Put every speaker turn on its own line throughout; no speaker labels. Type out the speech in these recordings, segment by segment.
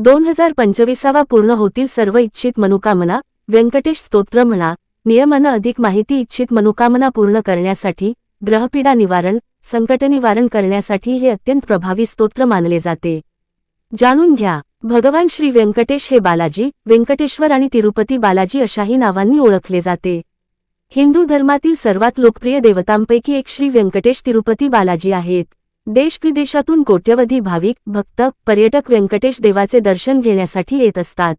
दोन हजार पंचवीसावा पूर्ण होतील सर्व इच्छित मनोकामना. व्यंकटेश स्तोत्र म्हणा. नियमानं अधिक माहिती इच्छित मनोकामना पूर्ण करण्यासाठी ग्रहपीडा निवारण संकट निवारण करण्यासाठी हे अत्यंत प्रभावी स्तोत्र मानले जाते. जाणून घ्या. भगवान श्री व्यंकटेश हे बालाजी व्यंकटेश्वर आणि तिरुपती बालाजी अशाही नावांनी ओळखले जाते. हिंदू धर्मातील सर्वात लोकप्रिय देवतांपैकी एक श्री व्यंकटेश तिरुपती बालाजी आहेत. देशविदेशातून कोट्यवधी भाविक भक्त पर्यटक व्यंकटेश देवाचे दर्शन घेण्यासाठी येत असतात.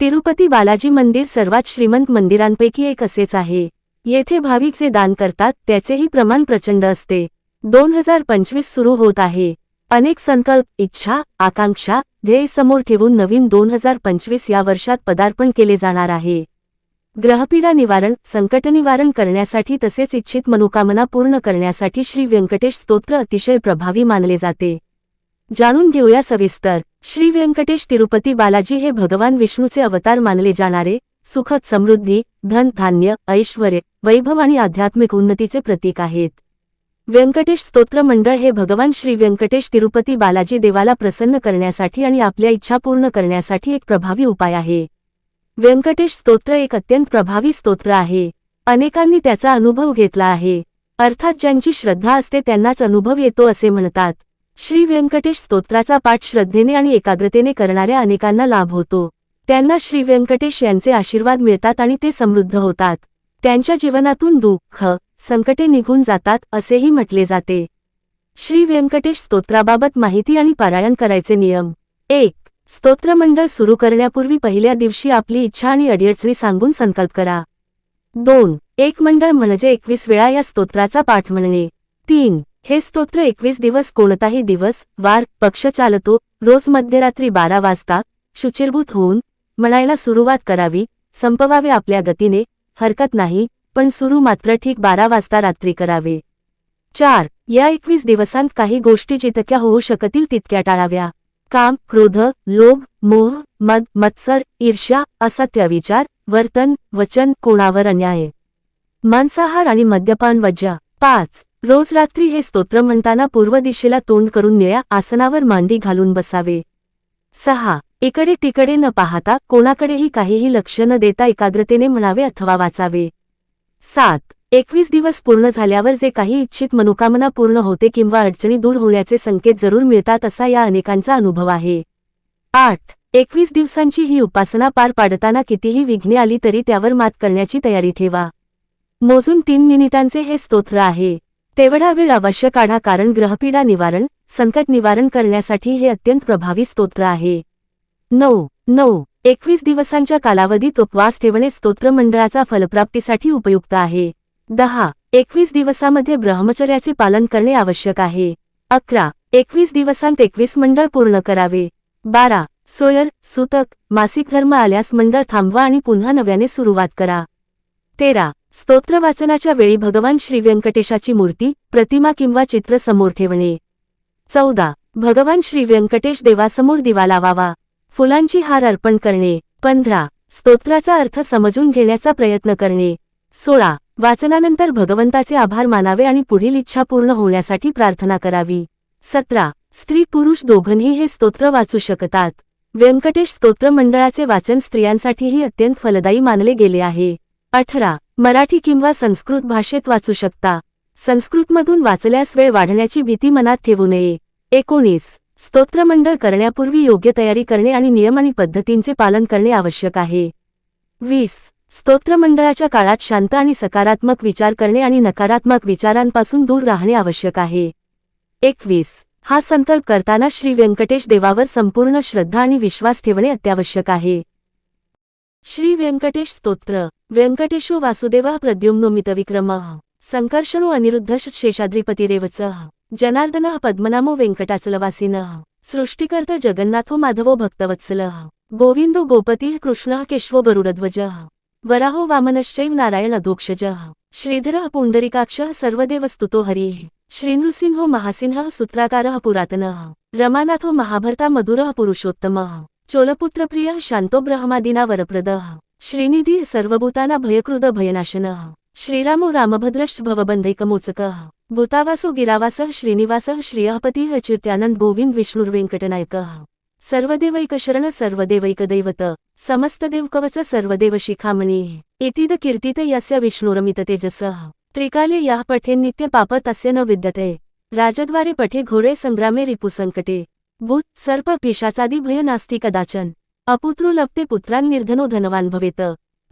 तिरुपती बालाजी मंदिर सर्वात श्रीमंत मंदिरांपैकी एक असेच आहे. येथे भाविक जे दान करतात त्याचेही प्रमाण प्रचंड असते. दोन हजार पंचवीस सुरू होत आहे. अनेक संकल्प इच्छा आकांक्षा ध्येय समोर ठेवून नवीन दोन हजार पंचवीस या वर्षात पदार्पण केले जाणार आहे. ग्रहपीडा निवारण संकट निवारण करण्यासाठी तसेच इच्छित मनोकामना पूर्ण करण्यासाठी श्री व्यंकटेश स्तोत्र अतिशय प्रभावी मानले जाते. जाणून घेऊया सविस्तर. श्री व्यंकटेश तिरुपती बालाजी हे भगवान विष्णूचे अवतार मानले जाणारे सुखद समृद्धी धन धान्य ऐश्वर्य वैभव आणि आध्यात्मिक उन्नतीचे प्रतीक आहेत. व्यंकटेश स्तोत्र मंडळ हे भगवान श्री व्यंकटेश तिरुपती बालाजी देवाला प्रसन्न करण्यासाठी आणि आपल्या इच्छा पूर्ण करण्यासाठी एक प्रभावी उपाय आहे. व्यंकटेश स्तोत्र एक अत्यंत प्रभावी स्तोत्र आहे. अनेकांनी त्याचा अनुभव घेतला आहे. अर्थात ज्यांची श्रद्धा असते त्यांनाच अनुभव येतो असे म्हणतात. श्री व्यंकटेश स्तोत्राचा पाठ श्रद्धेने आणि एकाग्रतेने करणाऱ्या अनेकांना लाभ होतो. त्यांना श्री व्यंकटेश यांचे आशीर्वाद मिळतात आणि ते समृद्ध होतात. त्यांच्या जीवनातून दुःख संकटे निघून जातात असेही म्हटले जाते. श्री व्यंकटेश स्तोत्राबाबत माहिती आणि पारायण करायचे नियम. एक स्तोत्रमंडळ सुरू करण्यापूर्वी पहिल्या दिवशी आपली इच्छा आणि अडीअडचणी सांगून संकल्प करा. दोन एक मंडळ म्हणजे एकवीस वेळा या स्तोत्राचा पाठ म्हणणे. तीन हे स्तोत्र एकवीस दिवस कोणताही दिवस वार पक्ष चालतो रोज मध्यरात्री बारा वाजता शुचिरभूत होऊन म्हणायला सुरुवात करावी संपवावे आपल्या गतीने हरकत नाही पण सुरू मात्र ठीक बारा वाजता रात्री करावे. चार या एकवीस दिवसांत काही गोष्टी जितक्या होऊ शकतील तितक्या टाळाव्या. काम क्रोध लोभ मोह मद मत्सर ईर्ष्या असत्य विचार वर्तन वचन कोणावर अन्याय. मांसाहार आणि मद्यपान वज्जा. पाच. रोज रात्री हे स्तोत्र म्हणताना पूर्व दिशेला तोंड करून निळ्या आसनावर मांडी घालून बसावे. सहा. इकडे तिकडे न पाहता कोणाकडेही काहीही लक्ष न देता एकाग्रतेने म्हणावे अथवा वाचावे. सात. एकवीस दिवस पूर्ण झाल्यावर जे काही इच्छित मनोकामना पूर्ण होते किंवा अडचणी दूर होण्याचे संकेत जरूर मिळतात असा या अनेकांचा अनुभव आहे. आठ. एकवीस दिवसांची ही उपासना पार पाडताना कितीही विघ्ने आली तरी त्यावर मात करण्याची तयारी ठेवा. मोजून तीन मिनिटांचे हे स्तोत्र आहे. तेवढा वेळ अवश्य काढा कारण ग्रहपीडा निवारण संकट निवारण करण्यासाठी हे अत्यंत प्रभावी स्तोत्र आहे. नऊ. नऊ. एकवीस दिवसांच्या कालावधीत उपवास ठेवणे स्तोत्र मंडळाचा फलप्राप्तीसाठी उपयुक्त आहे. दहा एकवीस दिवसामध्ये ब्रह्मचर्याचे पालन करणे आवश्यक आहे. अकरा एकवीस दिवसांत एकवीस मंडळ पूर्ण करावे. बारा सोयर सुतक मासिक धर्म आल्यास मंडळ थांबवा आणि पुन्हा नव्याने सुरुवात करा. तेरा स्तोत्र वाचनाच्या वेळी भगवान श्री व्यंकटेशाची मूर्ती प्रतिमा किंवा चित्र समोर ठेवणे. चौदा भगवान श्री व्यंकटेश देवासमोर दिवा लावावा. फुलांची हार अर्पण करणे. पंधरा स्तोत्राचा अर्थ समजून घेण्याचा प्रयत्न करणे. सोळा वाचनानंतर भगवंताचे आभार मानावे आणि पुढील इच्छा पूर्ण होण्यासाठी प्रार्थना करावी. सतरा. स्त्री पुरुष दोघंही हे स्तोत्र वाचू शकतात. व्यंकटेश स्तोत्र मंडळाचे वाचन स्त्रियांसाठीही अत्यंत फलदायी मानले गेले आहे. अठरा. मराठी किंवा संस्कृत भाषेत वाचू शकता. संस्कृतमधून वाचल्यास वेळ वाढण्याची भीती मनात ठेवू नये. एकोणीस. स्तोत्रमंडळ करण्यापूर्वी योग्य तयारी करणे आणि नियम आणि पद्धतींचे पालन करणे आवश्यक आहे. वीस. स्तोत्रमंडळाच्या काळात शांत आणि सकारात्मक विचार करणे आणि नकारात्मक विचारांपासून दूर राहणे आवश्यक आहे. एकवीस. हा संकल्प करताना श्री व्यंकटेश देवावर संपूर्ण श्रद्धा आणि विश्वास ठेवणे अत्यावश्यक आहे. श्री व्यंकटेश स्तोत्र. व्यंकटेशो वासुदेव प्रद्युम्नो मितविक्रमः संकर्षणो अनिरुद्ध शेषाद्रिपतिरेवच. जनार्दन पद्मनामो व्यंकटाचलवासीन सृष्टिकर्त जगन्नाथो माधवो भक्तवत्सल. गोविंदो गोपती कृष्ण केशवो गरुडध्वजः. वराहो वामनश्चैव नारायण अधोक्षजः। श्रीधरः पुंडरिकाक्ष सर्वदेव स्तुतो हरिः। श्रीनृसिंहो महासिंहः सूत्राकारः पुरातनः। रमानाथो महाभर्ता मधुरः पुरुषोत्तमः। चोलपुत्रप्रियः शांतो ब्रह्मादिना वरप्रदः। श्रीनिधी सर्वभूताना भयकृद भयनाशनः। श्रीरामो रामभद्रश्च भवबन्धैकमोचकः। भूतावासो गिरावासः श्रीनिवासः श्रियःपतिः चित्यानंद गोविंद विष्णुर्वेङ्कटनायकः। सर्वदेवैकशरण सर्वदेवैकदैवत। समस्तदेवकवच सर्वदेव शिखामणी. एतिद कीर्तित यस्य विष्णुरमित तेजस. त्रिकाले या पठे नित्य पाप तस्य न विद्यते. राजद्वारे पठे घोरे संग्रामे रिपुसंकटे भूत सर्प पिशाचादी भय नास्ति कदाचन. अपुत्रु लपते पुत्रान् निर्धनो धनवान भवेत.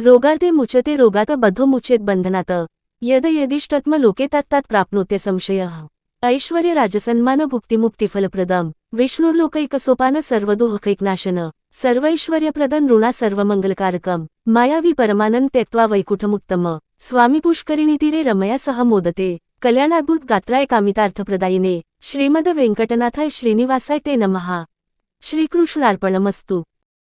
रोगार्ते मुचते रोगात बद्धो मुचेत बंधनात. यद यदिष्टत्म लोके तत्तात प्राप्नोते संशयः. ऐश्वर्य राजसन्मान भुक्तिमुक्तिफलप्रदम. विष्णुर्लोकैकसोपान सर्वदोहकैकनाशन. सर्वैश्वर्यप्रद नृणा सर्वमंगलकारकम मायावी परमानंद त्यक्त्वा वैकुठमुत्तम स्वामी पुष्करिणीतीरे रमया सह मोदते कल्याणाद्भुत गात्राय कामितार्थप्रदायिने श्रीमद वेंकटनाथाय श्रीनिवासाय ते नमहा श्रीकृष्णार्पणमस्तु